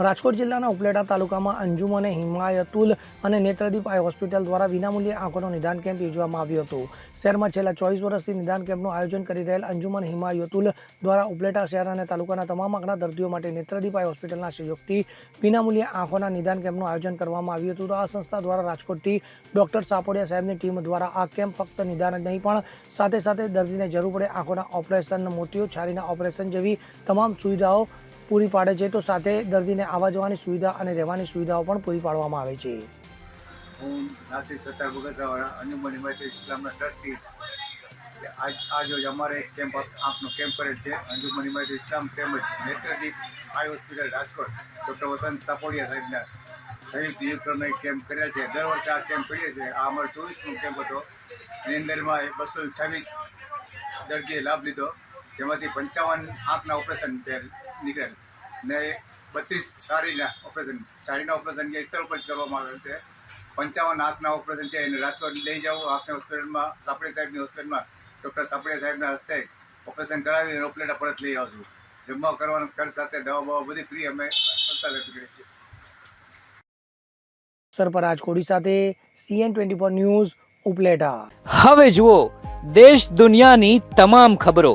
રાજકોટ જિલ્લાના ઉપલેટા તાલુકામાં અંજુમને હિમાયતુલ અને નેત્રદીપ આઈ હોસ્પિટલ દ્વારા વિનામૂલ્યે આંખોનો નિદાન કેમ્પ યોજવામાં આવ્યો હતો. શહેરમાં છેલ્લા ચોવીસ વર્ષથી નિદાન કેમ્પનું આયોજન કરી રહેલ અંજુમન હિમાયતુલ દ્વારા ઉપલેટા શહેર અને તાલુકાના તમામ આંખના દર્દીઓ માટે નેત્રદીપ આઈ હોસ્પિટલના સહયોગથી વિનામૂલ્યે આંખોના નિદાન કેમ્પનું આયોજન કરવામાં આવ્યું હતું. તો આ સંસ્થા દ્વારા રાજકોટથી ડોક્ટર સાપોડિયા સાહેબની ટીમ દ્વારા આ કેમ્પ ફક્ત નિદાન જ નહીં, પણ સાથે સાથે દર્દીને જરૂર પડે આંખોના ઓપરેશન મોતિયો છારીના ઓપરેશન જેવી તમામ સુવિધાઓ પૂરી પાડે છે, તો સાથે દર્દીને આવવા જવાની સુવિધા અને રહેવાની સુવિધાઓ પણ પૂરી પાડવામાં આવે છે. હું નાસિર સત્તાર બગસરાવાળા અંજુમન હિમાયત ઇસ્લામના ટ્રસ્ટી આજ રોજ અમારે એક કેમ્પ આપનો કેમ્પ કરેલ છે અંજુમન હિમાયત ઇસ્લામ તેમજ Netradeep eye hospital, Rajkot. Doctor Vasant Sapodiya સાહેબના સંયુક્ત યુક્તનો એક કેમ્પ કર્યા છે. દર વર્ષે આ કેમ્પ કરીએ છીએ. આ અમારો ચોવીસમો કેમ્પ હતો. એની અંદરમાં બસો અઠ્ઠાવીસ દર્દીએ લાભ લીધો. જેમાંથી પંચાવન આંખના ઓપરેશન નીકળેલ ને બત્રીસ છારીના ઓપરેશન છારીના ઓપરેશન જે સ્થળ ઉપર જ કરવામાં આવેલ છે. પંચાવન આંખના ઓપરેશન છે એને રાજકોટ લઈ જવું આંખની હોસ્પિટલમાં સાપડે સાહેબની હોસ્પિટલમાં. ડૉક્ટર સાપડે સાહેબના હસ્તે ઓપરેશન કરાવી અને ઓપરેટર પરત લઈ આવજો. જમા કરવાનો ખર્ચ સાથે દવા બવા બધી ફ્રી અમે સંસ્થા તરફથી કરીએ છીએ. સરપરાજ કોડી સાથે CN twenty four news Upleta. હવે જુઓ દેશ દુનિયાની તમામ ખબરો.